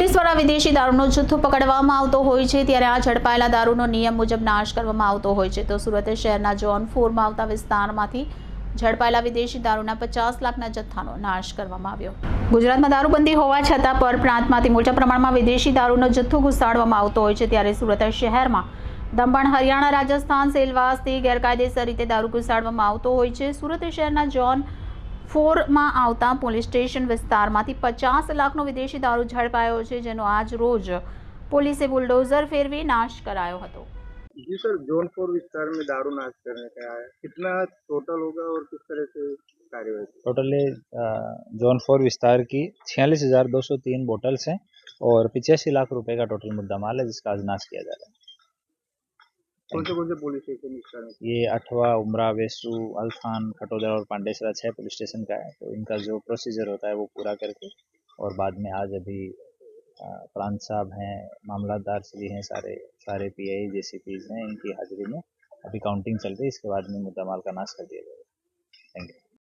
police દ્વારા વિદેશી દારૂનો જથ્થો પકડવામાં આવતો હોય છે ત્યારે આ ઝડપાયેલા દારૂનો નિયમ મુજબ નાશ કરવામાં આવતો હોય છે તો સુરત શહેરના જોન ફોરમાં આવતા વિસ્તારમાંથી ઝડપાયેલા વિદેશી દારૂના પચાસ લાખના જથ્થાનો નાશ કરવામાં આવ્યો ગુજરાતમાં દારૂબંધી હોવા છતાં પ્રાંતમાંથી મોટા પ્રમાણમાં વિદેશી દારૂનો જથ્થો ઘુસાડવામાં આવતો હોય છે ત્યારે સુરત શહેરમાં દમણ હરિયાણા રાજસ્થાન સેલવાસથી ગેરકાયદેસર રીતે દારૂ ઘુસાડવામાં આવતો હોય છે સુરત શહેરના જોન 4 માં આવતા પોલીસ સ્ટેશન વિસ્તારમાંથી 50 લાખનો વિદેશી દારૂ જડપાયો છે જેનો આજ રોજ પોલીસે બુલડોઝર ફેરવી નાશ કરાયો હતો જી સર ઝોન 4 વિસ્તારમાં દારૂ નાશ કરنے કાર્ય કેટલા ટોટલ હોગા ઓર કિસ કરે સે કાર્યવાસી ટોટલી ઝોન 4 વિસ્તારની 46203 બોટલ્સ છે ઓર 85 લાખ રૂપિયા કા ટોટલ મુદ્દામાલ છે ਜਿਸકા ਅੱਜ ਨਾਸ਼ ਕੀਤਾ ਜਾ ਰਿਹਾ ਹੈ कौन से पुलिस स्टेशन ये अठवा उमरा वेसू अल्फान खटोदरा और पांडेसरा छह पुलिस स्टेशन का है तो इनका जो प्रोसीजर होता है वो पूरा करके और बाद में आज अभी प्रांत साहब हैं मामलादार श्री हैं सारे सारे P I J C Ps हैं इनकी हाजिरी में अभी काउंटिंग चल रही है इसके बाद में मुद्दा माल का नाश कर दिया जाएगा थैंक यू